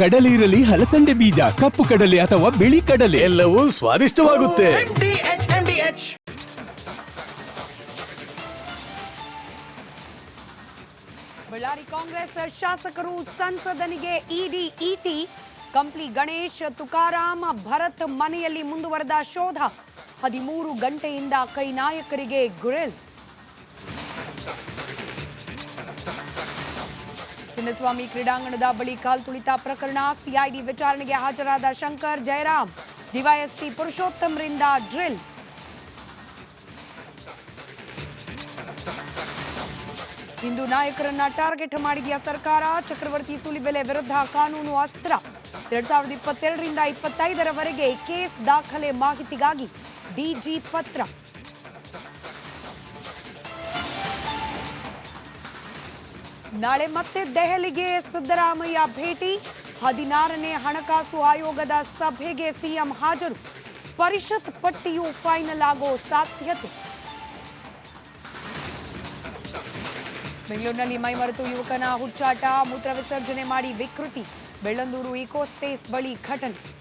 ಕಡಲೆ ಇರಲಿ ಹಲಸಂದೆ ಬೀಜ ಕಪ್ಪು ಕಡಲೆ ಅಥವಾ ಬಿಳಿ ಕಡಲೆ. ಎಲ್ಲವೂ ಸ್ವಾದಿಷ್ಟವಾಗುತ್ತೆ. ಬಳ್ಳಾರಿ ಕಾಂಗ್ರೆಸ್ ಶಾಸಕರು ಸಂಸದನಿಗೆ ಇಡಿ ಇಟಿ. ಕಂಪ್ಲಿ ಗಣೇಶ್ ತುಕಾರಾಮ ಭರತ್ ಮನೆಯಲ್ಲಿ ಮುಂದುವರೆದ ಶೋಧ. ಹದಿಮೂರು ಗಂಟೆಯಿಂದ ಕೈ ನಾಯಕರಿಗೆ ಗ್ರಿಲ್. ಚಿನ್ನಸ್ವಾಮಿ ಕ್ರೀಡಾಂಗಣದ ಬಳಿ ಕಾಲ್ ತುಳಿತ ಪ್ರಕರಣ ಸಿಐಡಿ ವಿಚಾರಣೆಗೆ ಹಾಜರಾದ ಶಂಕರ್ ಜಯರಾಮ್, ಡಿವೈಎಸ್ಪಿ ಪುರುಷೋತ್ತಮರಿಂದ ಡ್ರಿಲ್. ಹಿಂದೂ ನಾಯಕರನ್ನ ಟಾರ್ಗೆಟ್ ಮಾಡಿದೆಯಾ ಸರ್ಕಾರ? ಚಕ್ರವರ್ತಿ ಸುಲಿಬೆಲೆ ವಿರುದ್ಧ ಕಾನೂನು ಅಸ್ತ್ರ. ಎರಡ್ ಸಾವಿರದ ಇಪ್ಪತ್ತೆರಡರಿಂದ ಇಪ್ಪತ್ತೈದರವರೆಗೆ ಕೇಸ್ ದಾಖಲೆ ಮಾಹಿತಿಗಾಗಿ ಡಿಜಿ ಪತ್ರ. ನಾಳೆ ಮತ್ತೆ ದೆಹಲಿಗೆ ಸಿದ್ದರಾಮಯ್ಯ ಭೇಟಿ. ಹದಿನಾರನೇ ಹಣಕಾಸು ಆಯೋಗದ ಸಭೆಗೆ ಸಿಎಂ ಹಾಜರು. ಪರಿಷತ್ ಪಟ್ಟಿಯು ಫೈನಲ್ ಆಗೋ ಸಾಧ್ಯತೆ. ಬೆಂಗಳೂರಿನಲ್ಲಿ ಮೈಮರೆತು ಯುವಕನ ಹುಚ್ಚಾಟ, ಮೂತ್ರ ವಿಸರ್ಜನೆ ಮಾಡಿ ವಿಕೃತಿ. ಬೆಳ್ಳಂದೂರು ಇಕೋ ಸ್ಪೇಸ್ ಬಳಿ ಘಟನೆ.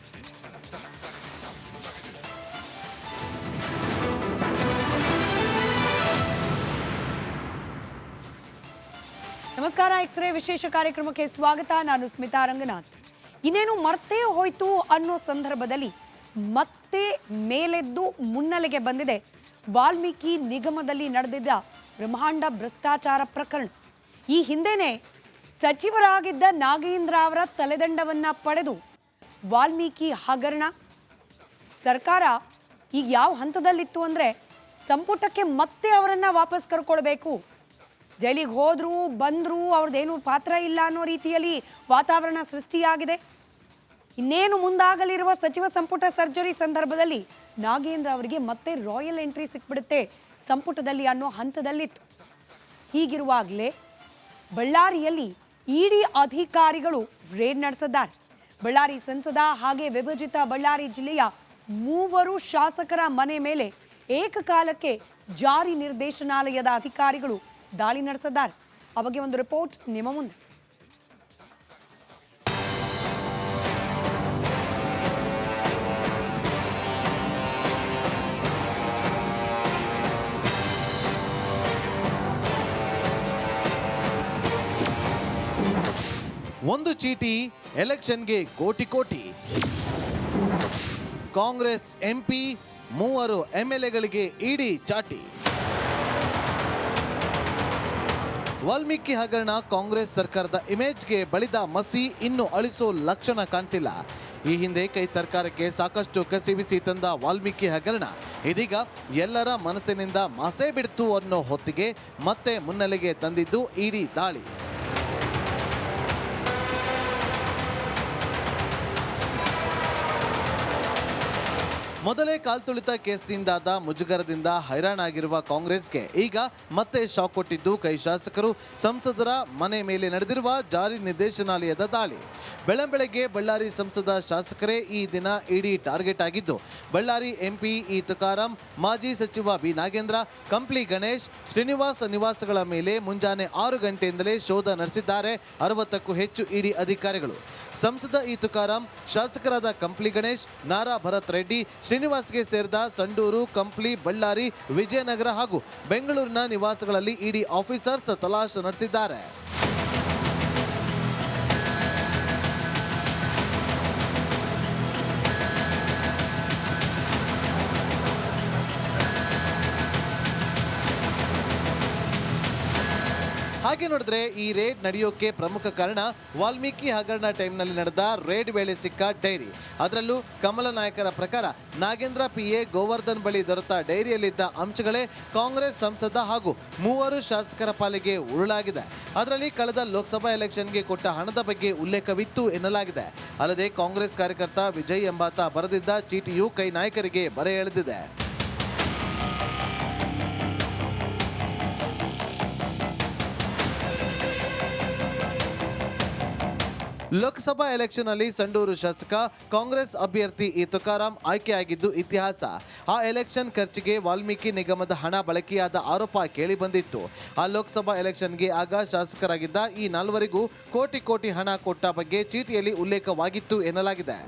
ನಮಸ್ಕಾರ ಎಕ್ಸ್ರೇ ವಿಶೇಷ ಕಾರ್ಯಕ್ರಮಕ್ಕೆ ಸ್ವಾಗತ. ನಾನು ಸ್ಮಿತಾ ರಂಗನಾಥ್. ಇನ್ನೇನು ಮರ್ತೇ ಹೋಯ್ತು ಅನ್ನೋ ಸಂದರ್ಭದಲ್ಲಿ ಮತ್ತೆ ಮೇಲೆದ್ದು ಮುನ್ನೆಲೆಗೆ ಬಂದಿದೆ. ವಾಲ್ಮೀಕಿ ನಿಗಮದಲ್ಲಿ ನಡೆದಿದ್ದ ಬ್ರಹ್ಮಾಂಡ ಭ್ರಷ್ಟಾಚಾರ ಪ್ರಕರಣ. ಈ ಹಿಂದೆನೆ ಸಚಿವರಾಗಿದ್ದ ನಾಗೇಂದ್ರ ಅವರ ತಲೆದಂಡವನ್ನ ಪಡೆದು ವಾಲ್ಮೀಕಿ ಹಗರಣ. ಸರ್ಕಾರ ಈಗ ಯಾವ ಹಂತದಲ್ಲಿತ್ತು ಅಂದ್ರೆ ಸಂಪುಟಕ್ಕೆ ಮತ್ತೆ ಅವರನ್ನ ವಾಪಸ್ ಕರ್ಕೊಳ್ಬೇಕು. ಜೈಲಿಗೆ ಹೋದ್ರು, ಬಂದ್ರು ಅವ್ರದ್ದೇನು ಪಾತ್ರ ಇಲ್ಲ ಅನ್ನೋ ರೀತಿಯಲ್ಲಿ ವಾತಾವರಣ ಸೃಷ್ಟಿಯಾಗಿದೆ. ಇನ್ನೇನು ಮುಂದಾಗಲಿರುವ ಸಚಿವ ಸಂಪುಟ ಸರ್ಜರಿ ಸಂದರ್ಭದಲ್ಲಿ ನಾಗೇಂದ್ರ ಅವರಿಗೆ ಮತ್ತೆ ರಾಯಲ್ ಎಂಟ್ರಿ ಸಿಕ್ಬಿಡುತ್ತೆ ಸಂಪುಟದಲ್ಲಿ ಅನ್ನೋ ಹಂತದಲ್ಲಿತ್ತು. ಹೀಗಿರುವಾಗಲೇ ಬಳ್ಳಾರಿಯಲ್ಲಿ ಇಡಿ ಅಧಿಕಾರಿಗಳು ರೇಡ್ ನಡೆಸಿದ್ದಾರೆ. ಬಳ್ಳಾರಿ ಸಂಸದ ಹಾಗೆ ವಿಭಜಿತ ಬಳ್ಳಾರಿ ಜಿಲ್ಲೆಯ ಮೂವರು ಶಾಸಕರ ಮನೆ ಮೇಲೆ ಏಕಕಾಲಕ್ಕೆ ಜಾರಿ ನಿರ್ದೇಶನಾಲಯದ ಅಧಿಕಾರಿಗಳು ದಾಳಿ ನಡೆಸಿದ್ದಾರೆ. ಆ ಬಗ್ಗೆ ಒಂದು ರಿಪೋರ್ಟ್ ನಿಮ್ಮ ಮುಂದೆ. ಒಂದು ಚೀಟಿ ಎಲೆಕ್ಷನ್ಗೆ ಕೋಟಿ ಕೋಟಿ. ಕಾಂಗ್ರೆಸ್ ಎಂಪಿ, ಮೂವರು ಎಂಎಲ್ಎಗಳಿಗೆ ಇಡಿ ಚಾಟಿ. ವಾಲ್ಮೀಕಿ ಹಗರಣ ಕಾಂಗ್ರೆಸ್ ಸರ್ಕಾರದ ಇಮೇಜ್ಗೆ ಬಳಿದ ಮಸಿ ಇನ್ನು ಅಳಿಸೋ ಲಕ್ಷಣ ಕಾಣ್ತಿಲ್ಲ. ಈ ಹಿಂದೆ ಕೈ ಸರ್ಕಾರಕ್ಕೆ ಸಾಕಷ್ಟು ಕಸಿವಿಸಿ ತಂದ ವಾಲ್ಮೀಕಿ ಹಗರಣ, ಇದೀಗ ಎಲ್ಲರ ಮನಸ್ಸಿನಿಂದ ಮಾಸೆ ಬಿಡ್ತು ಅನ್ನೋ ಹೊತ್ತಿಗೆ ಮತ್ತೆ ಮುನ್ನೆಲೆಗೆ ತಂದಿದ್ದು ಇಡೀ ದಾಳಿ. ಮೊದಲೇ ಕಾಲ್ತುಳಿತ ಕೇಸ್ನಿಂದಾದ ಮುಜುಗರದಿಂದ ಹೈರಾಣಾಗಿರುವ ಕಾಂಗ್ರೆಸ್ಗೆ ಈಗ ಮತ್ತೆ ಶಾಕ್ ಕೊಟ್ಟಿದ್ದು ಕೈ ಶಾಸಕರು. ಸಂಸದರ ಮನೆ ಮೇಲೆ ನಡೆದಿರುವ ಜಾರಿ ನಿರ್ದೇಶನಾಲಯದ ದಾಳಿ. ಬೆಳಂಬೆಳಗ್ಗೆ ಬಳ್ಳಾರಿ ಸಂಸದ ಶಾಸಕರೇ ಈ ದಿನ ಇಡಿ ಟಾರ್ಗೆಟ್ ಆಗಿದ್ದು, ಬಳ್ಳಾರಿ ಎಂಪಿ ಇ ತುಕಾರಾಂ, ಮಾಜಿ ಸಚಿವ ಬಿ ನಾಗೇಂದ್ರ, ಕಂಪ್ಲಿ ಗಣೇಶ್, ಶ್ರೀನಿವಾಸ ನಿವಾಸಗಳ ಮೇಲೆ ಮುಂಜಾನೆ ಆರು ಗಂಟೆಯಿಂದಲೇ ಶೋಧ ನಡೆಸಿದ್ದಾರೆ ಅರವತ್ತಕ್ಕೂ ಹೆಚ್ಚು ಇಡಿ ಅಧಿಕಾರಿಗಳು. ಸಂಸದ ಇ ತುಕಾರಾಂ ಶಾಸಕರಾದ ಕಂಪ್ಲಿ ಗಣೇಶ್, ನಾರಾ ಭರತ್ ರೆಡ್ಡಿ, ಶ್ರೀನಿವಾಸ್ಗೆ ಸೇರಿದ ಸಂಡೂರು, ಕಂಪ್ಲಿ, ಬಳ್ಳಾರಿ, ವಿಜಯನಗರ ಹಾಗೂ ಬೆಂಗಳೂರಿನ ನಿವಾಸಗಳಲ್ಲಿ ಇಡಿ ಆಫೀಸರ್ಸ್ ತಲಾಶೆ ನಡೆಸಿದ್ದಾರೆ. ಹಾಗೆ ನೋಡಿದ್ರೆ ಈ ರೇಡ್ ನಡೆಯೋಕೆ ಪ್ರಮುಖ ಕಾರಣ ವಾಲ್ಮೀಕಿ ಹಗರಣ ಟೈಮ್ನಲ್ಲಿ ನಡೆದ ರೇಡ್ ವೇಳೆ ಸಿಕ್ಕ ಡೈರಿ. ಅದರಲ್ಲೂ ಕಮಲ ನಾಯಕರ ಪ್ರಕಾರ ನಾಗೇಂದ್ರ ಪಿ ಎ ಗೋವರ್ಧನ್ ಬಳಿ ದೊರೆತ ಡೈರಿಯಲ್ಲಿದ್ದ ಅಂಶಗಳೇ ಕಾಂಗ್ರೆಸ್ ಸಂಸದ ಹಾಗೂ ಮೂವರು ಶಾಸಕರ ಪಾಲಿಗೆ ಉರುಳಾಗಿದೆ. ಅದರಲ್ಲಿ ಕಳೆದ ಲೋಕಸಭಾ ಎಲೆಕ್ಷನ್ಗೆ ಕೊಟ್ಟ ಹಣದ ಬಗ್ಗೆ ಉಲ್ಲೇಖವಿತ್ತು ಎನ್ನಲಾಗಿದೆ. ಅಲ್ಲದೆ ಕಾಂಗ್ರೆಸ್ ಕಾರ್ಯಕರ್ತ ವಿಜಯ್ ಎಂಬಾತ ಬರೆದಿದ್ದ ಚೀಟಿಯು ಕೈ ನಾಯಕರಿಗೆ ಬರೆ ಎಳೆದಿದೆ. ಲೋಕಸಭಾ ಎಲೆಕ್ಷನ್ ಅಲ್ಲಿ ಸಂಡೂರು ಶಾಸಕ, ಕಾಂಗ್ರೆಸ್ ಅಭ್ಯರ್ಥಿ ಈ ತುಕಾರಾಂ ಆಯ್ಕೆಯಾಗಿದ್ದು ಇತಿಹಾಸ. ಆ ಎಲೆಕ್ಷನ್ ಖರ್ಚಿಗೆ ವಾಲ್ಮೀಕಿ ನಿಗಮದ ಹಣ ಬಳಕೆಯಾದ ಆರೋಪ ಕೇಳಿ ಬಂದಿತ್ತು. ಆ ಲೋಕಸಭಾ ಎಲೆಕ್ಷನ್ಗೆ ಆಗ ಶಾಸಕರಾಗಿದ್ದ ಈ ನಾಲ್ವರಿಗೂ ಕೋಟಿ ಕೋಟಿ ಹಣ ಕೊಟ್ಟ ಬಗ್ಗೆ ಚೀಟಿಯಲ್ಲಿ ಉಲ್ಲೇಖವಾಗಿತ್ತು ಎನ್ನಲಾಗಿದೆ.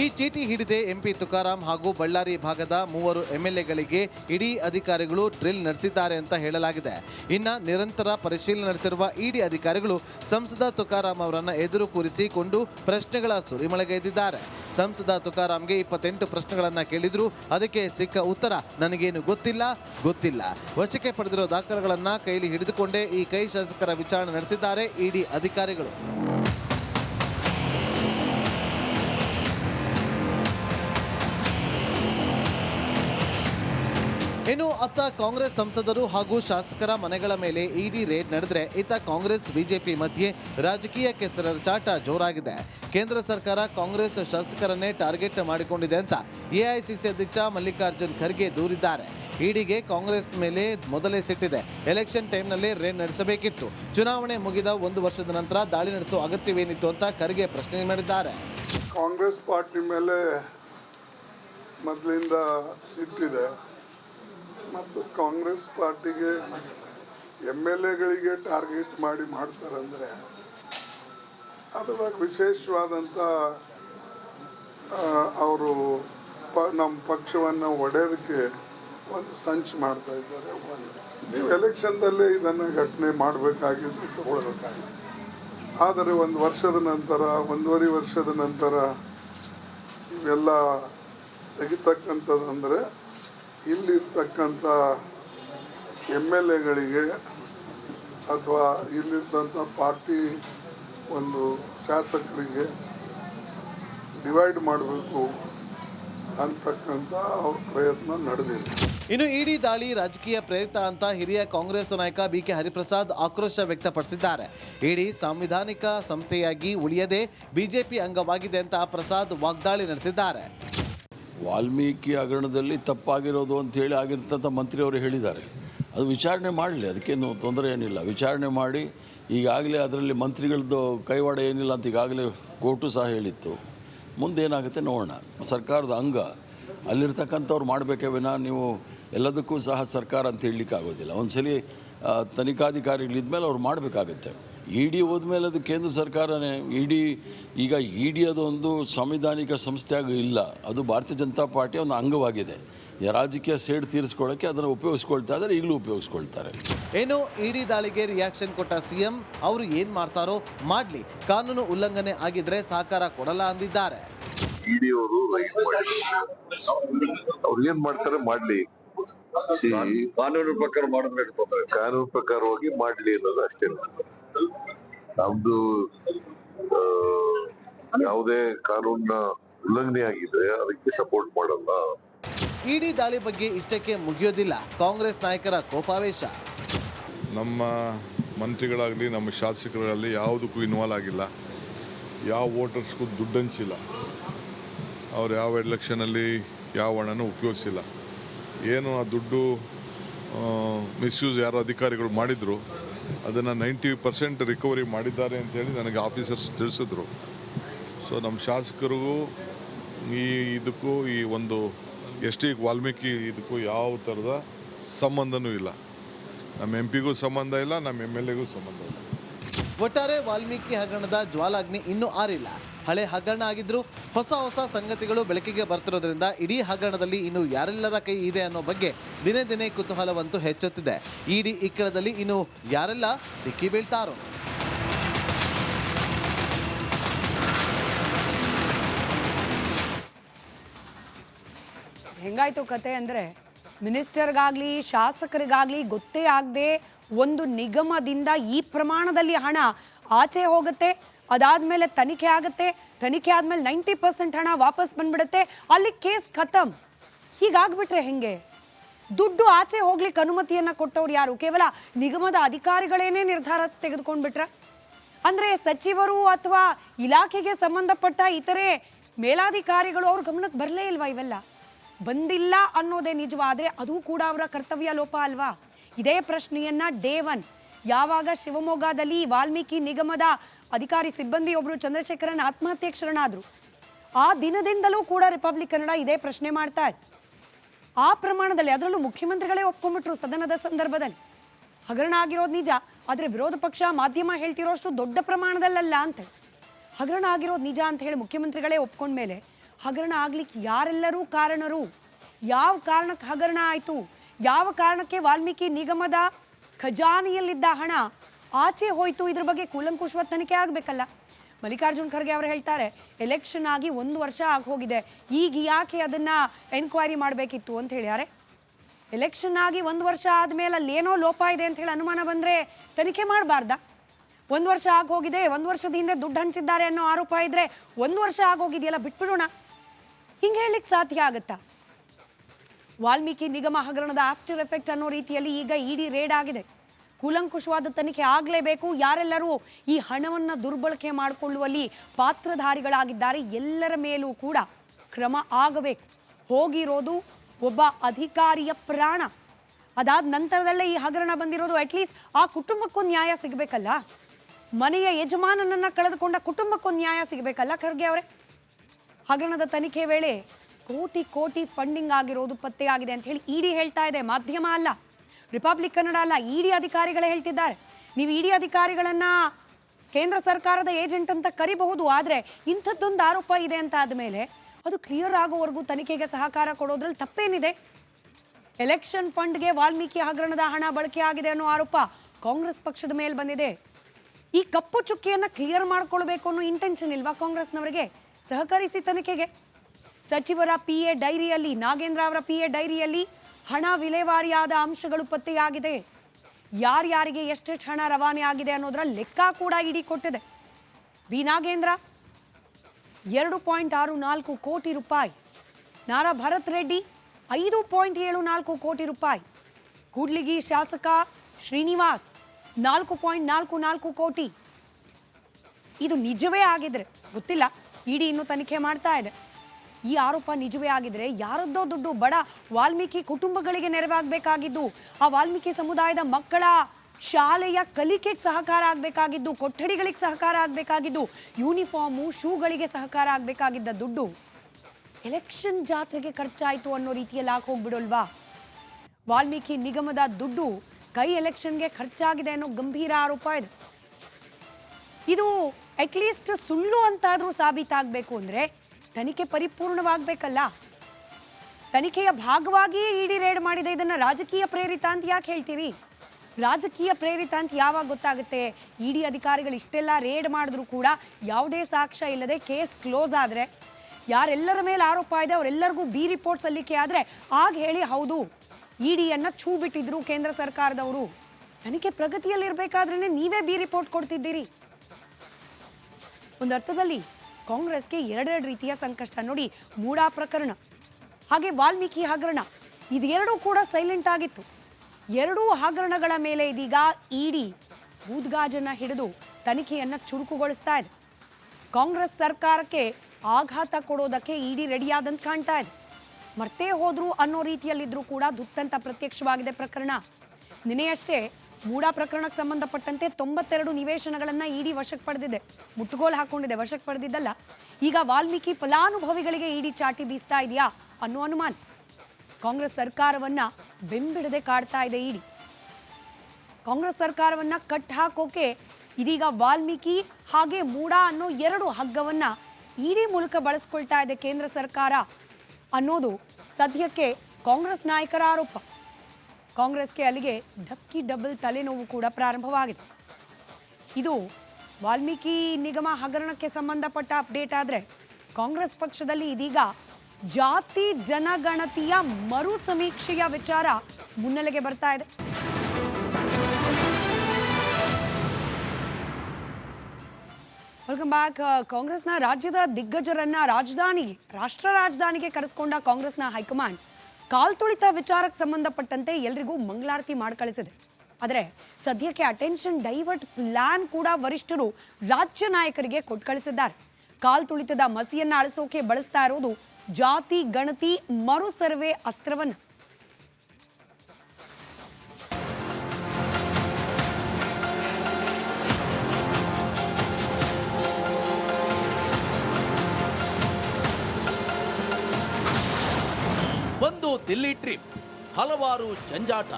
ಈ ಚೀಟಿ ಹಿಡಿದೆ ಎಂಪಿ ತುಕಾರಾಂ ಹಾಗೂ ಬಳ್ಳಾರಿ ಭಾಗದ ಮೂವರು ಎಂಎಲ್ಎಗಳಿಗೆ ಇಡಿ ಅಧಿಕಾರಿಗಳು ಡ್ರಿಲ್ ನಡೆಸಿದ್ದಾರೆ ಅಂತ ಹೇಳಲಾಗಿದೆ. ಇನ್ನು ನಿರಂತರ ಪರಿಶೀಲನೆ ನಡೆಸಿರುವ ಇಡಿ ಅಧಿಕಾರಿಗಳು ಸಂಸದ ತುಕಾರಾಂ ಅವರನ್ನು ಎದುರು ಕೂರಿಸಿಕೊಂಡು ಪ್ರಶ್ನೆಗಳ ಸುರಿಮಳೆಗೈದಿದ್ದಾರೆ ಸಂಸದ ತುಕಾರಾಂಗೆ ಇಪ್ಪತ್ತೆಂಟು ಪ್ರಶ್ನೆಗಳನ್ನು ಕೇಳಿದ್ರು. ಅದಕ್ಕೆ ಸಿಕ್ಕ ಉತ್ತರ ನನಗೇನು ಗೊತ್ತಿಲ್ಲ ಗೊತ್ತಿಲ್ಲ. ವಶಕ್ಕೆ ಪಡೆದಿರೋ ದಾಖಲೆಗಳನ್ನು ಕೈಲಿ ಹಿಡಿದುಕೊಂಡೇ ಈ ಕೈ ಶಾಸಕರ ವಿಚಾರಣೆ ನಡೆಸಿದ್ದಾರೆ ಇಡಿ ಅಧಿಕಾರಿಗಳು. ಇನ್ನು ಅತ್ತ ಕಾಂಗ್ರೆಸ್ ಸಂಸದರು ಹಾಗೂ ಶಾಸಕರ ಮನೆಗಳ ಮೇಲೆ ಇಡಿ ರೇಡ್ ನಡೆದ್ರೆ ಇತ್ತ ಕಾಂಗ್ರೆಸ್, ಬಿಜೆಪಿ ಮಧ್ಯೆ ರಾಜಕೀಯ ಕೆಸರಚಾಟ ಜೋರಾಗಿದೆ. ಕೇಂದ್ರ ಸರ್ಕಾರ ಕಾಂಗ್ರೆಸ್ ಶಾಸಕರನ್ನೇ ಟಾರ್ಗೆಟ್ ಮಾಡಿಕೊಂಡಿದೆ ಅಂತ ಎಐಸಿಸಿ ಅಧ್ಯಕ್ಷ ಮಲ್ಲಿಕಾರ್ಜುನ್ ಖರ್ಗೆ ದೂರಿದ್ದಾರೆ. ಇಡಿಗೆ ಕಾಂಗ್ರೆಸ್ ಮೇಲೆ ಮೊದಲೇ ಸಿಟ್ಟಿದೆ. ಎಲೆಕ್ಷನ್ ಟೈಮ್ನಲ್ಲಿ ರೇಡ್ ನಡೆಸಬೇಕಿತ್ತು. ಚುನಾವಣೆ ಮುಗಿದ ಒಂದು ವರ್ಷದ ನಂತರ ದಾಳಿ ನಡೆಸುವ ಅಗತ್ಯವೇನಿತ್ತು ಅಂತ ಖರ್ಗೆ ಪ್ರಶ್ನೆ ಮಾಡಿದ್ದಾರೆ. ಕಾಂಗ್ರೆಸ್ ಪಾರ್ಟಿ ಮೇಲೆ ಮೊದಲಿಂದ ಸಿಟ್ಟಿದೆ. ಮತ್ತು ಕಾಂಗ್ರೆಸ್ ಪಾರ್ಟಿಗೆ ಎಂ ಎಲ್ ಎಗಳಿಗೆ ಟಾರ್ಗೆಟ್ ಮಾಡಿ ಮಾಡ್ತಾರಂದರೆ ಅದ್ರಾಗ ವಿಶೇಷವಾದಂಥ ಅವರು ಪ, ನಮ್ಮ ಪಕ್ಷವನ್ನು ಒಡೆಯೋದಕ್ಕೆ ಒಂದು ಸಂಚು ಮಾಡ್ತಾ ಇದ್ದಾರೆ. ಒಂದು, ನೀವು ಎಲೆಕ್ಷನ್ದಲ್ಲೇ ಇದನ್ನು ಘಟನೆ ಮಾಡಬೇಕಾಗಿದ್ದು ತಗೊಳ್ಬೇಕಾಗಿತ್ತು. ಆದರೆ ಒಂದು ವರ್ಷದ ನಂತರ, ಒಂದೂವರೆ ವರ್ಷದ ನಂತರ ಇವೆಲ್ಲ ತೆಗಿತಕ್ಕಂಥದ್ದಂದರೆ ಇಲ್ಲಿರ್ತಕ್ಕಂಥ ಎಂ ಎಲ್ ಎಗಳಿಗೆ ಅಥವಾ ಇಲ್ಲಿರ್ತಂಥ ಪಾರ್ಟಿ ಒಂದು ಶಾಸಕರಿಗೆ ಡಿವೈಡ್ ಮಾಡಬೇಕು ಅಂತಕ್ಕಂಥ ಅವ್ರ ಪ್ರಯತ್ನ ನಡೆದಿದೆ. ಇನ್ನು ಇಡಿ ದಾಳಿ ರಾಜಕೀಯ ಪ್ರೇರಿತ ಅಂತ ಹಿರಿಯ ಕಾಂಗ್ರೆಸ್ ನಾಯಕ ಬಿ ಕೆ ಹರಿಪ್ರಸಾದ್ ಆಕ್ರೋಶ ವ್ಯಕ್ತಪಡಿಸಿದ್ದಾರೆ. ಇಡಿ ಸಾಂವಿಧಾನಿಕ ಸಂಸ್ಥೆಯಾಗಿ ಉಳಿಯದೆ ಬಿಜೆಪಿ ಅಂಗವಾಗಿದೆ ಅಂತ ಪ್ರಸಾದ್ ವಾಗ್ದಾಳಿ ನಡೆಸಿದ್ದಾರೆ. ವಾಲ್ಮೀಕಿ ಹಗರಣದಲ್ಲಿ ತಪ್ಪಾಗಿರೋದು ಅಂಥೇಳಿ ಆಗಿರ್ತಂಥ ಮಂತ್ರಿಯವರು ಹೇಳಿದ್ದಾರೆ. ಅದು ವಿಚಾರಣೆ ಮಾಡಲಿ ಅದಕ್ಕೇನು ತೊಂದರೆ ಏನಿಲ್ಲ. ವಿಚಾರಣೆ ಮಾಡಿ, ಈಗಾಗಲೇ ಅದರಲ್ಲಿ ಮಂತ್ರಿಗಳದ್ದು ಕೈವಾಡ ಏನಿಲ್ಲ ಅಂತ ಈಗಾಗಲೇ ಕೋರ್ಟು ಸಹ ಹೇಳಿತ್ತು. ಮುಂದೆ ಏನಾಗುತ್ತೆ ನೋಡೋಣ. ಸರ್ಕಾರದ ಅಂಗ, ಅಲ್ಲಿರ್ತಕ್ಕಂಥವ್ರು ಮಾಡಬೇಕೇ ವಿನ ನೀವು ಎಲ್ಲದಕ್ಕೂ ಸಹ ಸರ್ಕಾರ ಅಂತ ಹೇಳಲಿಕ್ಕೆ ಆಗೋದಿಲ್ಲ ಒಂದು ಸಲ ತನಿಖಾಧಿಕಾರಿಗಳಿದ್ಮೇಲೆ ಅವ್ರು ಮಾಡಬೇಕಾಗತ್ತೆ. ಇ ಡಿ ಹೋದ್ಮೇಲೆ ಅದು ಕೇಂದ್ರ ಸರ್ಕಾರನೇ. ಇ ಡಿ ಈಗ ಇ ಡಿ ಅದೊಂದು ಸಾಂವಿಧಾನಿಕ ಸಂಸ್ಥೆಯಾಗಿ ಇಲ್ಲ. ಅದು ಭಾರತೀಯ ಜನತಾ ಪಾರ್ಟಿಯ ಒಂದು ಅಂಗವಾಗಿದೆ. ಈ ರಾಜಕೀಯ ಸೇಡ್ ತೀರಿಸ್ಕೊಳ್ಳೋಕ್ಕೆ ಅದನ್ನು ಉಪಯೋಗಿಸ್ಕೊಳ್ತಾ ಇದ್ದಾರೆ ಈಗಲೂ ಉಪಯೋಗಿಸ್ಕೊಳ್ತಾರೆ. ಏನು ಇಡಿ ದಾಳಿಗೆ ರಿಯಾಕ್ಷನ್ ಕೊಟ್ಟ ಸಿಎಂ ಅವರು ಏನು ಮಾಡ್ತಾರೋ ಮಾಡ್ಲಿ. ಕಾನೂನು ಉಲ್ಲಂಘನೆ ಆಗಿದ್ರೆ ಸಹಕಾರ ಕೊಡಲ್ಲ ಅಂದಿದ್ದಾರೆ. ಇಡಿ ಅವರು ಏನ್ ಮಾಡ್ತಾರೆ ಮಾಡ್ಲಿ. ಕಾನೂನು ಪ್ರಕಾರ ಮಾಡಿದ್ರೆ ಕಾನೂನು ಪ್ರಕಾರವಾಗಿ ಮಾಡ್ಲಿ ಅನ್ನೋದು ಅಷ್ಟೇ. ನಮ್ದು ಯಾವುದೇ ಕಾನೂನಿನ ಉಲ್ಲಂಘನೆ ಆಗಿದ್ರೆ ಅದಕ್ಕೆ ಸಪೋರ್ಟ್ ಮಾಡಲ್ಲ. ಇಡಿ ದಾಳಿ ಬಗ್ಗೆ ಇಷ್ಟಕ್ಕೆ ಮುಗಿಯೋದಿಲ್ಲ. ಕಾಂಗ್ರೆಸ್ ನಾಯಕರ ಕೋಪಾವೇಶ. ನಮ್ಮ ಮಂತ್ರಿಗಳಾಗಲಿ ನಮ್ಮ ಶಾಸಕರಾಗಲಿ ಯಾವುದಕ್ಕೂ ಇನ್ವಾಲ್ವ್ ಆಗಿಲ್ಲ. ಯಾವ ವೋಟರ್ಸ್ಗೂ ದುಡ್ಡು ಹಂಚಿಲ್ಲ. ಅವ್ರು ಯಾವ ಎಲೆಕ್ಷನಲ್ಲಿ ಯಾವ ಹಣನೂ ಉಪಯೋಗಿಸಿಲ್ಲ. ಏನು ಆ ದುಡ್ಡು ಮಿಸ್ಯೂಸ್ ಯಾರೋ ಅಧಿಕಾರಿಗಳು ಮಾಡಿದ್ರು ಅದನ್ನು ನೈಂಟಿ ಪರ್ಸೆಂಟ್ ರಿಕವರಿ ಮಾಡಿದ್ದಾರೆ ಅಂತೇಳಿ ನನಗೆ ಆಫೀಸರ್ಸ್ ತಿಳಿಸಿದ್ರು. ಸೊ ನಮ್ಮ ಶಾಸಕರಿಗೂ ಈ ಇದಕ್ಕೂ ಈ ಒಂದು ಎಸ್ ಟಿ ವಾಲ್ಮೀಕಿ ಇದಕ್ಕೂ ಯಾವ ಥರದ ಸಂಬಂಧನೂ ಇಲ್ಲ. ನಮ್ಮ ಎಂ ಪಿಗೂ ಸಂಬಂಧ ಇಲ್ಲ, ನಮ್ಮ ಎಂ ಎಲ್ ಎಗೂ ಸಂಬಂಧ ಇಲ್ಲ. ಒಟ್ಟಾರೆ ವಾಲ್ಮೀಕಿ ಹಗರಣದ ಜ್ವಾಲಾಗ್ನಿ ಇನ್ನೂ ಆರಿಲ್ಲ. ಹಳೆ ಹಗರಣ ಆಗಿದ್ರು, ಹೊಸ ಹೊಸ ಸಂಗತಿಗಳು ಬೆಳಕಿಗೆ ಬರ್ತಿರೋದ್ರಿಂದ ಇಡೀ ಹಗರಣದಲ್ಲಿ ಇನ್ನು ಯಾರೆಲ್ಲರ ಕೈ ಇದೆ ಅನ್ನೋ ಬಗ್ಗೆ ದಿನೇ ದಿನೇ ಕುತೂಹಲವಂತೂ ಹೆಚ್ಚುತ್ತಿದೆ. ಇಡೀ ಇಕ್ಕಳದಲ್ಲಿ ಇನ್ನು ಯಾರೆಲ್ಲ ಸಿಕ್ಕಿ ಬೀಳ್ತಾರೋ? ಹೆಂಗಾಯ್ತು ಕತೆ ಅಂದರೆ, ಮಿನಿಸ್ಟರ್ಗಾಗ್ಲಿ, ಶಾಸಕರಿಗಾಗ್ಲಿ ಗೊತ್ತೇ ಆಗದೆ ಒಂದು ನಿಗಮದಿಂದ ಈ ಪ್ರಮಾಣದಲ್ಲಿ ಹಣ ಆಚೆ ಹೋಗುತ್ತೆ. ಅದಾದ್ಮೇಲೆ ತನಿಖೆ ಆಗುತ್ತೆ. ತನಿಖೆ ಆದ್ಮೇಲೆ ನೈಂಟಿ ಪರ್ಸೆಂಟ್ ಹಣ ವಾಪಸ್ ಬಂದ್ಬಿಡುತ್ತೆ. ಅಲ್ಲಿ ಕೇಸ್ ಖತಮ್. ಹೀಗಾಗ್ಬಿಟ್ರೆ ಹೆಂಗೆ? ದುಡ್ಡು ಆಚೆ ಹೋಗ್ಲಿಕ್ಕೆ ಅನುಮತಿಯನ್ನ ಕೊಟ್ಟವ್ರು ಯಾರು? ಕೇವಲ ನಿಗಮದ ಅಧಿಕಾರಿಗಳೇನೇ ನಿರ್ಧಾರ ತೆಗೆದುಕೊಂಡ್ಬಿಟ್ರ? ಅಂದ್ರೆ ಸಚಿವರು ಅಥವಾ ಇಲಾಖೆಗೆ ಸಂಬಂಧಪಟ್ಟ ಇತರೆ ಮೇಲಾಧಿಕಾರಿಗಳು ಅವ್ರ ಗಮನಕ್ಕೆ ಬರಲೇ ಇಲ್ವಾ ಇವೆಲ್ಲ? ಬಂದಿಲ್ಲ ಅನ್ನೋದೇ ನಿಜವಾದ್ರೆ ಅದು ಕೂಡ ಅವರ ಕರ್ತವ್ಯ ಲೋಪ ಅಲ್ವಾ? ಇದೇ ಪ್ರಶ್ನೆಯನ್ನ ಡೇ ಒನ್. ಯಾವಾಗ ಶಿವಮೊಗ್ಗದಲ್ಲಿ ವಾಲ್ಮೀಕಿ ನಿಗಮದ ಅಧಿಕಾರಿ ಸಿಬ್ಬಂದಿ ಒಬ್ರು ಚಂದ್ರಶೇಖರನ್ ಆತ್ಮಹತ್ಯೆ ಶರಣಾದ್ರು. ಆ ದಿನದಿಂದಲೂ ಕೂಡ ರಿಪಬ್ಲಿಕ್ ಕನ್ನಡ ಇದೇ ಪ್ರಶ್ನೆ ಮಾಡ್ತಾ ಇತ್ತು ಆ ಪ್ರಮಾಣದಲ್ಲಿ ಅದರಲ್ಲೂ ಮುಖ್ಯಮಂತ್ರಿಗಳೇ ಒಪ್ಕೊಂಡ್ಬಿಟ್ರು ಸದನದ ಸಂದರ್ಭದಲ್ಲಿ. ಹಗರಣ ಆಗಿರೋದು ನಿಜ, ಆದರೆ ವಿರೋಧ ಪಕ್ಷ ಮಾಧ್ಯಮ ಹೇಳ್ತಿರೋಷ್ಟು ದೊಡ್ಡ ಪ್ರಮಾಣದಲ್ಲಲ್ಲ ಅಂತ. ಹಗರಣ ಆಗಿರೋದು ನಿಜ ಅಂತ ಹೇಳಿ ಮುಖ್ಯಮಂತ್ರಿಗಳೇ ಒಪ್ಕೊಂಡ್ಮೇಲೆ ಹಗರಣ ಆಗ್ಲಿಕ್ಕೆ ಯಾರೆಲ್ಲರೂ ಕಾರಣರು? ಯಾವ ಕಾರಣಕ್ಕೆ ಹಗರಣ ಆಯಿತು? ಯಾವ ಕಾರಣಕ್ಕೆ ವಾಲ್ಮೀಕಿ ನಿಗಮದ ಖಜಾನೆಯಲ್ಲಿದ್ದ ಹಣ? ಆಚೆ ಹೋಯ್ತು, ಇದ್ರ ಬಗ್ಗೆ ಕೂಲಂಕುಶವ ತನಿಖೆ ಆಗಬೇಕಲ್ಲ. ಮಲ್ಲಿಕಾರ್ಜುನ್ ಖರ್ಗೆ ಅವರು ಹೇಳ್ತಾರೆ ಎಲೆಕ್ಷನ್ ಆಗಿ ಒಂದು ವರ್ಷ ಆಗಿ ಹೋಗಿದೆ ಈಗ ಯಾಕೆ ಅದನ್ನ ಎನ್ಕ್ವೈರಿ ಮಾಡಬೇಕಿತ್ತು? ಅಂತ ಹೇಳ್ಯಾರೆ ಎಲೆಕ್ಷನ್ ಆಗಿ ಒಂದು ವರ್ಷ ಆದ್ಮೇಲೆ ಅಲ್ಲಿ ಏನೋ ಲೋಪ ಇದೆ ಅಂತ ಹೇಳಿ ಅನುಮಾನ ಬಂದ್ರೆ ತನಿಖೆ ಮಾಡಬಾರ್ದ? ಒಂದು ವರ್ಷ ಆಗಿ ಹೋಗಿದೆ ಒಂದು ವರ್ಷದ ಹಿಂದೆ ದುಡ್ಡು ಹಂಚಿದ್ದಾರೆ ಅನ್ನೋ ಆರೋಪ ಇದ್ರೆ ಒಂದು ವರ್ಷ ಆಗೋಗಿದೆಯಲ್ಲ ಬಿಟ್ಬಿಡೋಣ. ಹಿಂಗೆ ಹೇಳಲಿಕ್ಕೆ ಸಾಧ್ಯ ಆಗುತ್ತಾ? ವಾಲ್ಮೀಕಿ ನಿಗಮ ಹಗರಣದ ಆಫ್ಟರ್ ಎಫೆಕ್ಟ್ ಅನ್ನೋ ರೀತಿಯಲ್ಲಿ ಈಗ ಇಡಿ ರೇಡ್ ಆಗಿದೆ. ಕೂಲಂಕುಷವಾದ ತನಿಖೆ ಆಗಲೇಬೇಕು. ಯಾರೆಲ್ಲರೂ ಈ ಹಣವನ್ನು ದುರ್ಬಳಕೆ ಮಾಡಿಕೊಳ್ಳುವಲ್ಲಿ ಪಾತ್ರಧಾರಿಗಳಾಗಿದ್ದಾರೆ. ಎಲ್ಲರ ಮೇಲೂ ಕೂಡ ಕ್ರಮ ಆಗಬೇಕು. ಹೋಗಿರೋದು ಒಬ್ಬ ಅಧಿಕಾರಿಯ ಪ್ರಾಣ. ಅದಾದ ನಂತರದಲ್ಲೇ ಈ ಹಗರಣ ಬಂದಿರೋದು ಅಟ್ಲೀಸ್ಟ್ ಆ ಕುಟುಂಬಕ್ಕೂ ನ್ಯಾಯ ಸಿಗಬೇಕಲ್ಲ? ಮನೆಯ ಯಜಮಾನನನ್ನ ಕಳೆದುಕೊಂಡ ಕುಟುಂಬಕ್ಕೂ ನ್ಯಾಯ ಸಿಗಬೇಕಲ್ಲ ಖರ್ಗೆ ಅವರೇ? ಹಗರಣದ ತನಿಖೆ ವೇಳೆ ಕೋಟಿ ಕೋಟಿ ಫಂಡಿಂಗ್ ಆಗಿರೋದು ಪತ್ತೆಯಾಗಿದೆ ಅಂತ ಹೇಳಿ ಇಡಿ ಹೇಳ್ತಾ ಇದೆ. ಮಾಧ್ಯಮ ಅಲ್ಲ. ರಿಪಬ್ಲಿಕ್ ಕನ್ನಡ ಅಲ್ಲ, ಇಡಿ ಅಧಿಕಾರಿಗಳೇ ಹೇಳ್ತಿದ್ದಾರೆ. ನೀವು ಇಡಿ ಅಧಿಕಾರಿಗಳನ್ನ ಕೇಂದ್ರ ಸರ್ಕಾರದ ಏಜೆಂಟ್ ಅಂತ ಕರಿಬಹುದು, ಆದರೆ ಇಂಥದ್ದೊಂದು ಆರೋಪ ಇದೆ ಅಂತ ಆದಮೇಲೆ ಅದು ಕ್ಲಿಯರ್ ಆಗೋವರೆಗೂ ತನಿಖೆಗೆ ಸಹಕಾರ ಕೊಡೋದ್ರಲ್ಲಿ ತಪ್ಪೇನಿದೆ. ಎಲೆಕ್ಷನ್ ಫಂಡ್ಗೆ ವಾಲ್ಮೀಕಿ ಹಗರಣದ ಹಣ ಬಳಕೆ ಆಗಿದೆ ಅನ್ನೋ ಆರೋಪ ಕಾಂಗ್ರೆಸ್ ಪಕ್ಷದ ಮೇಲೆ ಬಂದಿದೆ. ಈ ಕಪ್ಪು ಚುಕ್ಕಿಯನ್ನ ಕ್ಲಿಯರ್ ಮಾಡ್ಕೊಳ್ಬೇಕು ಅನ್ನೋ ಇಂಟೆನ್ಷನ್ ಇಲ್ವಾ ಕಾಂಗ್ರೆಸ್ನವರಿಗೆ? ಸಹಕರಿಸಿ ತನಿಖೆಗೆ. ಸಚಿವರ ಪಿ ಎ ಡೈರಿಯಲ್ಲಿ, ನಾಗೇಂದ್ರ ಅವರ ಪಿ ಎ ಡೈರಿಯಲ್ಲಿ ಹಣ ವಿಲೇವಾರಿಯಾದ ಅಂಶಗಳು ಪತ್ತೆಯಾಗಿದೆ. ಯಾರ್ಯಾರಿಗೆ ಎಷ್ಟೆಷ್ಟು ಹಣ ರವಾನೆ ಆಗಿದೆ ಅನ್ನೋದರ ಲೆಕ್ಕ ಕೂಡ ಇಡಿ ಕೊಟ್ಟಿದೆ ಬಿ ನಾಗೇಂದ್ರ, ಎರಡು ಪಾಯಿಂಟ್ ಆರು ನಾಲ್ಕು ಕೋಟಿ ರೂಪಾಯಿ. ನಾರಾ ಭರತ್ ರೆಡ್ಡಿ, ಐದು ಪಾಯಿಂಟ್ ಏಳು ನಾಲ್ಕು ಕೋಟಿ ರೂಪಾಯಿ. ಕೂಡ್ಲಿಗಿ ಶಾಸಕ ಶ್ರೀನಿವಾಸ್, ನಾಲ್ಕು ಪಾಯಿಂಟ್ ನಾಲ್ಕು ನಾಲ್ಕು ಕೋಟಿ. ಇದು ನಿಜವೇ ಆಗಿದ್ರೆ, ಗೊತ್ತಿಲ್ಲ, ಇಡಿ ಇನ್ನು ತನಿಖೆ ಮಾಡ್ತಾ ಇದೆ. ಈ ಆರೋಪ ನಿಜವೇ ಆಗಿದ್ರೆ ಯಾರದ್ದೋ ದುಡ್ಡು ಬಡ ವಾಲ್ಮೀಕಿ ಕುಟುಂಬಗಳಿಗೆ ನೆರವಾಗಬೇಕಾಗಿದ್ದು, ಆ ವಾಲ್ಮೀಕಿ ಸಮುದಾಯದ ಮಕ್ಕಳ ಶಾಲೆಯ ಕಲಿಕೆಗೆ ಸಹಕಾರ ಆಗಬೇಕಾಗಿದ್ದು, ಕೊಠಡಿಗಳಿಗೆ ಸಹಕಾರ ಆಗಬೇಕಾಗಿದ್ದು, ಯೂನಿಫಾರ್ಮು, ಶೂಗಳಿಗೆ ಸಹಕಾರ ಆಗಬೇಕಾಗಿದ್ದ ದುಡ್ಡು ಎಲೆಕ್ಷನ್ ಜಾತ್ರೆಗೆ ಖರ್ಚಾಯಿತು ಅನ್ನೋ ರೀತಿಯಲ್ಲಿ ಹಾಕೋಗ್ಬಿಡೋಲ್ವಾ ವಾಲ್ಮೀಕಿ ನಿಗಮದ ದುಡ್ಡು ಕೈ ಎಲೆಕ್ಷನ್ಗೆ ಖರ್ಚಾಗಿದೆ ಅನ್ನೋ ಗಂಭೀರ ಆರೋಪ ಇದೆ. ಇದು ಅಟ್ಲೀಸ್ಟ್ ಸುಳ್ಳು ಅಂತಾದ್ರೂ ಸಾಬೀತಾಗಬೇಕು ಅಂದ್ರೆ ತನಿಖೆ ಪರಿಪೂರ್ಣವಾಗಬೇಕಲ್ಲ? ತನಿಖೆಯ ಭಾಗವಾಗಿಯೇ ಇಡಿ ರೇಡ್ ಮಾಡಿದೆ ಇದನ್ನ ರಾಜಕೀಯ ಪ್ರೇರಿತ ಅಂತ ಯಾಕೆ ಹೇಳ್ತೀರಿ? ರಾಜಕೀಯ ಪ್ರೇರಿತ ಅಂತ ಯಾವಾಗ ಗೊತ್ತಾಗುತ್ತೆ? ಇಡಿ ಅಧಿಕಾರಿಗಳು ಇಷ್ಟೆಲ್ಲ ರೇಡ್ ಮಾಡಿದ್ರು ಕೂಡ ಯಾವುದೇ ಸಾಕ್ಷ್ಯ ಇಲ್ಲದೆ ಕೇಸ್ ಕ್ಲೋಸ್ ಆದರೆ, ಯಾರೆಲ್ಲರ ಮೇಲೆ ಆರೋಪ ಇದೆ, ಅವರೆಲ್ಲರಿಗೂ ಬಿ ರಿಪೋರ್ಟ್ ಸಲ್ಲಿಕೆ ಆದರೆ ಆಗ ಹೇಳಿ ಹೌದು. ಇಡಿಯನ್ನು ಛೂ ಬಿಟ್ಟಿದ್ರು ಕೇಂದ್ರ ಸರ್ಕಾರದವರು. ತನಿಖೆ ಪ್ರಗತಿಯಲ್ಲಿರಬೇಕಾದ್ರೇ ನೀವೇ ಬಿ ರಿಪೋರ್ಟ್ ಕೊಡ್ತಿದ್ದೀರಿ. ಒಂದು ಅರ್ಥದಲ್ಲಿ ಕಾಂಗ್ರೆಸ್ಗೆ ಎರಡೆರಡು ರೀತಿಯ ಸಂಕಷ್ಟ. ನೋಡಿ, ಮೂಡಾ ಪ್ರಕರಣ, ಹಾಗೆ ವಾಲ್ಮೀಕಿ ಹಗರಣ, ಇದೆರಡೂ ಕೂಡ ಸೈಲೆಂಟ್ ಆಗಿತ್ತು. ಎರಡೂ ಹಗರಣಗಳ ಮೇಲೆ ಇದೀಗ ಇಡಿ ಬೂದ್ಗಾಜನ್ನ ಹಿಡಿದು ತನಿಖೆಯನ್ನ ಚುರುಕುಗೊಳಿಸ್ತಾ ಇದೆ. ಕಾಂಗ್ರೆಸ್ ಸರ್ಕಾರಕ್ಕೆ ಆಘಾತ ಕೊಡೋದಕ್ಕೆ ಇಡಿ ರೆಡಿಯಾದಂತ ಕಾಣ್ತಾ ಇದೆ. ಮರ್ತೇ ಹೋದ್ರು ಅನ್ನೋ ರೀತಿಯಲ್ಲಿದ್ದರೂ ಕೂಡ ದುತ್ತಂತ ಪ್ರತ್ಯಕ್ಷವಾಗಿದೆ ಪ್ರಕರಣ. ನಿನ್ನೆಯಷ್ಟೇ ಮೂಡಾ ಪ್ರಕರಣಕ್ಕೆ ಸಂಬಂಧಪಟ್ಟಂತೆ ತೊಂಬತ್ತೆರಡು ನಿವೇಶನಗಳನ್ನ ಇಡಿ ವಶಕ್ಕೆ ಪಡೆದಿದೆ. ಮುಟ್ಟುಗೋಲು ಹಾಕೊಂಡಿದೆ, ವಶಕ್ಕೆ ಪಡೆದಿದ್ದಲ್ಲ. ಈಗ ವಾಲ್ಮೀಕಿ ಫಲಾನುಭವಿಗಳಿಗೆ ಇಡಿ ಚಾಟಿ ಬೀಸ್ತಾ ಇದೆಯಾ ಅನ್ನೋ ಅನುಮಾನ. ಕಾಂಗ್ರೆಸ್ ಸರ್ಕಾರವನ್ನ ಬೆಂಬಿಡದೆ ಕಾಡ್ತಾ ಇದೆ ಇಡಿ. ಕಾಂಗ್ರೆಸ್ ಸರ್ಕಾರವನ್ನ ಕಟ್ ಹಾಕೋಕೆ ಇದೀಗ ವಾಲ್ಮೀಕಿ ಹಾಗೆ ಮೂಡಾ ಅನ್ನೋ ಎರಡು ಹಗ್ಗವನ್ನ ಇಡಿ ಮೂಲಕ ಬಳಸ್ಕೊಳ್ತಾ ಇದೆ ಕೇಂದ್ರ ಸರ್ಕಾರ ಅನ್ನೋದು ಸದ್ಯಕ್ಕೆ ಕಾಂಗ್ರೆಸ್ ನಾಯಕರ ಆರೋಪ. ಕಾಂಗ್ರೆಸ್ಗೆ ಅಲ್ಲಿಗೆ ಢಕ್ಕಿ ಡಬಲ್ ತಲೆನೋವು ಕೂಡ ಪ್ರಾರಂಭವಾಗಿದೆ ಇದು ವಾಲ್ಮೀಕಿ ನಿಗಮ ಹಗರಣಕ್ಕೆ ಸಂಬಂಧಪಟ್ಟ ಅಪ್ಡೇಟ್ ಆದರೆ ಕಾಂಗ್ರೆಸ್ ಪಕ್ಷದಲ್ಲಿ ಇದೀಗ ಜಾತಿ ಜನಗಣತಿಯ ಮರು ಸಮೀಕ್ಷೆಯ ವಿಚಾರ ಮುನ್ನೆಲೆಗೆ ಬರ್ತಾ ಇದೆ. Welcome back. ಕಾಂಗ್ರೆಸ್ನ ರಾಜ್ಯದ ದಿಗ್ಗಜರನ್ನ ರಾಜಧಾನಿಗೆ ರಾಷ್ಟ್ರ ರಾಜಧಾನಿಗೆ ಕರೆಸ್ಕೊಂಡ ಕಾಂಗ್ರೆಸ್ನ ಹೈಕಮಾಂಡ್ ಕಾಲ್ತುಳಿತ ವಿಚಾರಕ್ಕೆ ಸಂಬಂಧಪಟ್ಟಂತೆ ಎಲ್ರಿಗೂ ಮಂಗಳಾರತಿ ಮಾಡಿ ಕಳಿಸಿದೆ ಆದರೆ ಸದ್ಯಕ್ಕೆ ಅಟೆನ್ಷನ್ ಡೈವರ್ಟ್ ಪ್ಲಾನ್ ಕೂಡ ವರಿಷ್ಠರು ರಾಜ್ಯ ನಾಯಕರಿಗೆ ಕೊಟ್ಟು ಕಳಿಸಿದ್ದಾರೆ ಕಾಲ್ತುಳಿತದ ಮಸಿಯನ್ನ ಅಳಿಸೋಕೆ ಬಳಸ್ತಾ ಇರೋದು ಜಾತಿ, ಗಣತಿ ಮರು ಸರ್ವೆ ಅಸ್ತ್ರವನ್ನ. ದಿಲ್ಲಿ ಟ್ರಿಪ್ ಹಲವಾರು ಜಂಜಾಟ.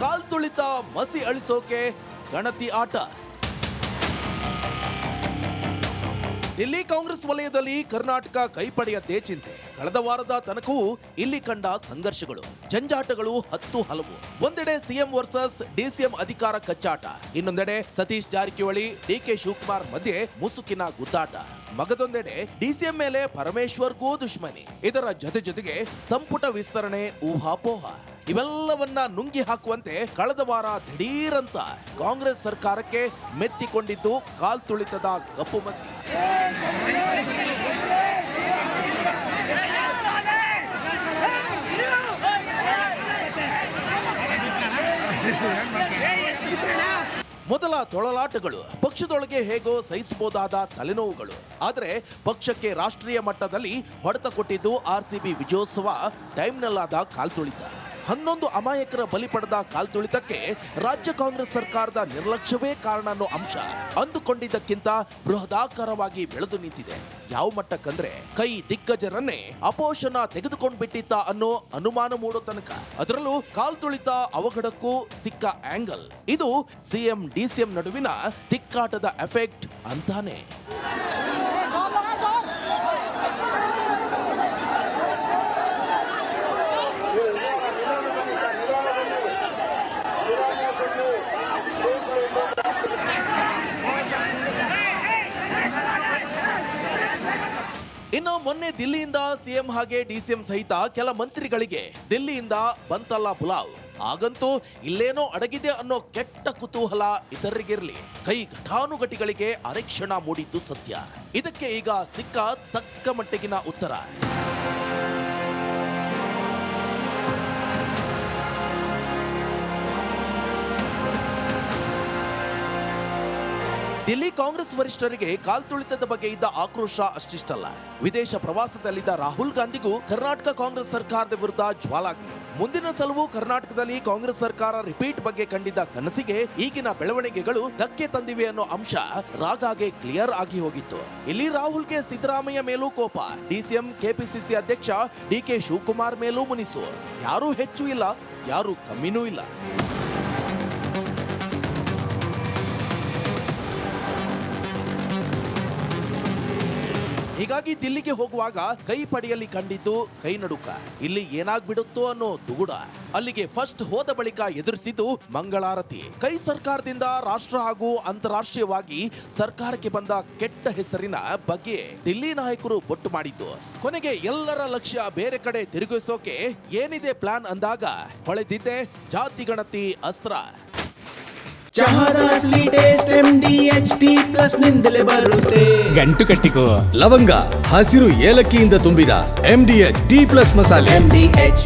ಕಾಲ್ ತುಳಿತ ಮಸಿ ಅಳಿಸೋಕೆ ಗಣತಿ ಆಟ. ದಿಲ್ಲಿ ಕಾಂಗ್ರೆಸ್ ವಲಯದಲ್ಲಿ ಕರ್ನಾಟಕ ಕೈಪಡೆಯದ್ದೇ ಚಿಂತೆ. ಕಳೆದ ವಾರದ ತನಕವೂ ಇಲ್ಲಿ ಕಂಡ ಸಂಘರ್ಷಗಳು, ಜಂಜಾಟಗಳು ಹತ್ತು ಹಲವು. ಒಂದೆಡೆ ಸಿಎಂ ವರ್ಸಸ್, ಡಿಸಿಎಂ ಅಧಿಕಾರ ಕಚ್ಚಾಟ. ಇನ್ನೊಂದೆಡೆ ಸತೀಶ್ ಜಾರಕಿಹೊಳಿ ಡಿಕೆ ಶಿವಕುಮಾರ್ ಮಧ್ಯೆ ಮುಸುಕಿನ ಗುದ್ದಾಟ. ಮಗದೊಂದೆಡೆ ಡಿಸಿಎಂ ಮೇಲೆ ಪರಮೇಶ್ವರ್ಗೂ ದುಶ್ಮನಿ. ಇದರ ಜೊತೆ ಜೊತೆಗೆ ಸಂಪುಟ ವಿಸ್ತರಣೆ, ಊಹಾಪೋಹ. ಇವೆಲ್ಲವನ್ನ ನುಂಗಿ ಹಾಕುವಂತೆ ಕಳೆದ ವಾರ ದಿಢೀರಂತ ಕಾಂಗ್ರೆಸ್ ಸರ್ಕಾರಕ್ಕೆ ಮೆತ್ತಿಕೊಂಡಿದ್ದು ಕಾಲ್ ತುಳಿತದ ಕಪ್ಪು ಮಸಿ. ಮೊದಲ ತೊಳಲಾಟಗಳು ಪಕ್ಷದೊಳಗೆ ಹೇಗೋ ಸಹಿಸಬಹುದಾದ ತಲೆನೋವುಗಳು. ಆದರೆ ಪಕ್ಷಕ್ಕೆ ರಾಷ್ಟ್ರೀಯ ಮಟ್ಟದಲ್ಲಿ ಹೊಡೆತ ಕೊಟ್ಟಿದ್ದು ಆರ್ ಸಿ ಬಿ ವಿಜಯೋತ್ಸವ. ಟೈಮ್ನಲ್ಲಾದ ಕಾಲ್ತುಳಿತ. ಹನ್ನೊಂದು ಅಮಾಯಕರ ಬಲಿ ಪಡೆದ ಕಾಲ್ತುಳಿತಕ್ಕೆ ರಾಜ್ಯ ಕಾಂಗ್ರೆಸ್ ಸರ್ಕಾರದ ನಿರ್ಲಕ್ಷ್ಯವೇ ಕಾರಣ ಅನ್ನೋ ಅಂಶ. ಅಂದುಕೊಂಡಿದ್ದಕ್ಕಿಂತ ಬೃಹದಾಕಾರವಾಗಿ ಬೆಳೆದು ನಿಂತಿದೆ. ಯಾವ ಮಟ್ಟಕ್ಕಂದ್ರೆ ಕೈ ದಿಗ್ಗಜರನ್ನೇ ಅಪೋಷಣ ತೆಗೆದುಕೊಂಡು ಬಿಟ್ಟಿತ್ತ ಅನ್ನೋ ಅನುಮಾನ ಮೂಡೋ ತನಕ. ಅದರಲ್ಲೂ ಕಾಲ್ತುಳಿತ ಅವಘಡಕ್ಕೂ ಸಿಕ್ಕ ಆಂಗಲ್ ಇದು ಸಿಎಂ ಡಿಸಿಎಂ ನಡುವಿನ ತಿಕ್ಕಾಟದ ಎಫೆಕ್ಟ್ ಅಂತಾನೆ. ಇನ್ನು ಮೊನ್ನೆ ದಿಲ್ಲಿಯಿಂದ ಸಿಎಂ ಹಾಗೆ ಡಿಸಿಎಂ ಸಹಿತ ಕೆಲ ಮಂತ್ರಿಗಳಿಗೆ ದಿಲ್ಲಿಯಿಂದ ಬಂತಲ್ಲ ಪುಲಾವ್. ಹಾಗಂತೂ ಇಲ್ಲೇನೋ ಅಡಗಿದೆ ಅನ್ನೋ ಕೆಟ್ಟ ಕುತೂಹಲ ಇತರರಿಗಿರಲಿ. ಕೈ ಘಟಾನುಘಟಿಗಳಿಗೆ ಅರೆಕ್ಷಣ ಮೂಡಿದ್ದು ಸತ್ಯ. ಇದಕ್ಕೆ ಈಗ ಸಿಕ್ಕ ತಕ್ಕ ಮಟ್ಟಿಗಿನ ಉತ್ತರ. ದಿಲ್ಲಿ ಕಾಂಗ್ರೆಸ್ ವರಿಷ್ಠರಿಗೆ ಕಾಲ್ತುಳಿತದ ಬಗ್ಗೆ ಇದ್ದ ಆಕ್ರೋಶ ಅಷ್ಟಿಷ್ಟಲ್ಲ. ವಿದೇಶ ಪ್ರವಾಸದಲ್ಲಿದ್ದ ರಾಹುಲ್ ಗಾಂಧಿಗೂ ಕರ್ನಾಟಕ ಕಾಂಗ್ರೆಸ್ ಸರ್ಕಾರದ ವಿರುದ್ಧ ಜ್ವಾಲಾಗ್ನಿ. ಮುಂದಿನ ಸಲವು ಕರ್ನಾಟಕದಲ್ಲಿ ಕಾಂಗ್ರೆಸ್ ಸರ್ಕಾರ ರಿಪೀಟ್ ಬಗ್ಗೆ ಕಂಡಿದ್ದ ಕನಸಿಗೆ ಈಗಿನ ಬೆಳವಣಿಗೆಗಳು ಧಕ್ಕೆ ತಂದಿವೆ ಅನ್ನೋ ಅಂಶ ರಾಗಾಗೆ ಕ್ಲಿಯರ್ ಆಗಿ ಹೋಗಿತ್ತು. ಇಲ್ಲಿ ರಾಹುಲ್ಗೆ ಸಿದ್ದರಾಮಯ್ಯ ಮೇಲೂ ಕೋಪ. ಡಿಸಿಎಂ, ಕೆಪಿಸಿಸಿ ಅಧ್ಯಕ್ಷ ಡಿಕೆ ಶಿವಕುಮಾರ್ ಮೇಲೂ ಮುನಿಸು. ಯಾರೂ ಹೆಚ್ಚು ಇಲ್ಲ, ಯಾರೂ ಕಮ್ಮಿನೂ ಇಲ್ಲ. ಹೀಗಾಗಿ ದಿಲ್ಲಿಗೆ ಹೋಗುವಾಗ ಕೈ ಪಡೆಯಲ್ಲಿ ಕಂಡಿದ್ದು ಕೈ ನಡುಕ. ಇಲ್ಲಿ ಏನಾಗ್ಬಿಡುತ್ತೋ ಅನ್ನೋ ದುಗುಡ. ಅಲ್ಲಿಗೆ ಫಸ್ಟ್ ಹೋದ ಬಳಿಕ ಎದುರಿಸಿದ್ದು ಮಂಗಳಾರತಿ. ಕೈ ಸರ್ಕಾರದಿಂದ ರಾಷ್ಟ್ರ ಹಾಗೂ ಅಂತಾರಾಷ್ಟ್ರೀಯವಾಗಿ ಸರ್ಕಾರಕ್ಕೆ ಬಂದ ಕೆಟ್ಟ ಹೆಸರಿನ ಬಗ್ಗೆ ದಿಲ್ಲಿ ನಾಯಕರು ಬೊಟ್ಟು ಮಾಡಿದ್ದು. ಕೊನೆಗೆ ಎಲ್ಲರ ಲಕ್ಷ್ಯ ಬೇರೆ ಕಡೆ ತಿರುಗಿಸೋಕೆ ಏನಿದೆ ಪ್ಲಾನ್ ಅಂದಾಗ, ಹೊಳೆದಿದ್ದೆ ಜಾತಿ ಗಣತಿ ಅಸ್ತ್ರ. ಚಹದ sweet taste M D H T plus ನಿಂದಲೇ ಬರುತ್ತೆ. ಗಂಟು ಕಟ್ಟಿಕೋ. ಲವಂಗ ಹಸಿರು ಏಲಕ್ಕಿಯಿಂದ ತುಂಬಿದ ಎಂಡಿಎಚ್ ಡಿ ಪ್ಲಸ್ ಮಸಾಲೆ. M D H